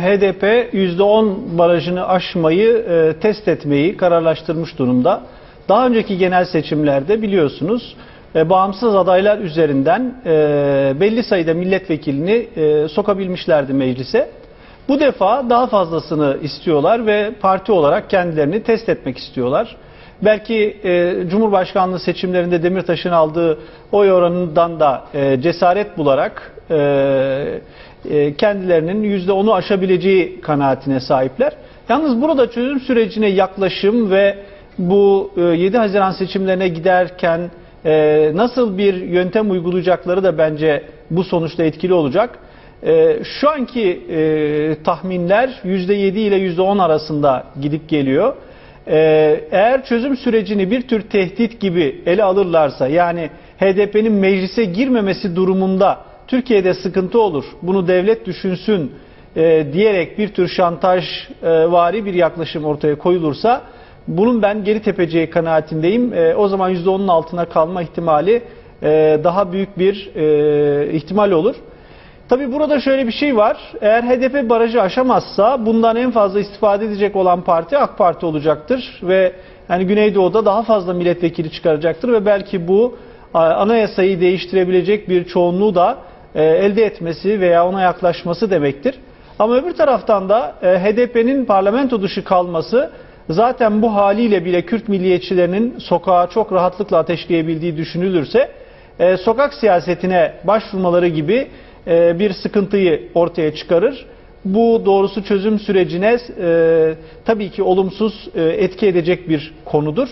HDP %10 barajını aşmayı e, test etmeyi kararlaştırmış durumda. Daha önceki genel seçimlerde biliyorsunuz e, bağımsız adaylar üzerinden e, belli sayıda milletvekilini e, sokabilmişlerdi meclise. Bu defa daha fazlasını istiyorlar ve parti olarak kendilerini test etmek istiyorlar. Belki e, Cumhurbaşkanlığı seçimlerinde Demirtaş'ın aldığı oy oranından da e, cesaret bularak e, e, kendilerinin %10'u aşabileceği kanaatine sahipler. Yalnız burada çözüm sürecine yaklaşım ve bu e, 7 Haziran seçimlerine giderken e, nasıl bir yöntem uygulayacakları da bence bu sonuçta etkili olacak. E, şu anki e, tahminler %7 ile %10 arasında gidip geliyor. Ee, eğer çözüm sürecini bir tür tehdit gibi ele alırlarsa yani HDP'nin meclise girmemesi durumunda Türkiye'de sıkıntı olur bunu devlet düşünsün e, diyerek bir tür şantaj e, vari bir yaklaşım ortaya koyulursa bunun ben geri tepeceği kanaatindeyim. E, o zaman %10'un altına kalma ihtimali e, daha büyük bir e, ihtimal olur. Tabi burada şöyle bir şey var. Eğer HDP barajı aşamazsa bundan en fazla istifade edecek olan parti AK Parti olacaktır ve yani Güneydoğu'da daha fazla milletvekili çıkaracaktır ve belki bu anayasayı değiştirebilecek bir çoğunluğu da e, elde etmesi veya ona yaklaşması demektir. Ama öbür taraftan da e, HDP'nin parlamento dışı kalması zaten bu haliyle bile Kürt milliyetçilerinin sokağa çok rahatlıkla ateşleyebildiği düşünülürse e, sokak siyasetine başvurmaları gibi e, bir sıkıntıyı ortaya çıkarır. Bu doğrusu çözüm sürecine e, tabii ki olumsuz e, etki edecek bir konudur.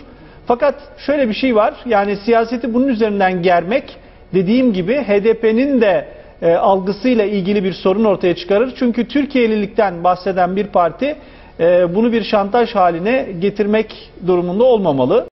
Fakat şöyle bir şey var. Yani siyaseti bunun üzerinden germek dediğim gibi HDP'nin de e, algısıyla ilgili bir sorun ortaya çıkarır. Çünkü Türkiye'lilikten bahseden bir parti e, bunu bir şantaj haline getirmek durumunda olmamalı.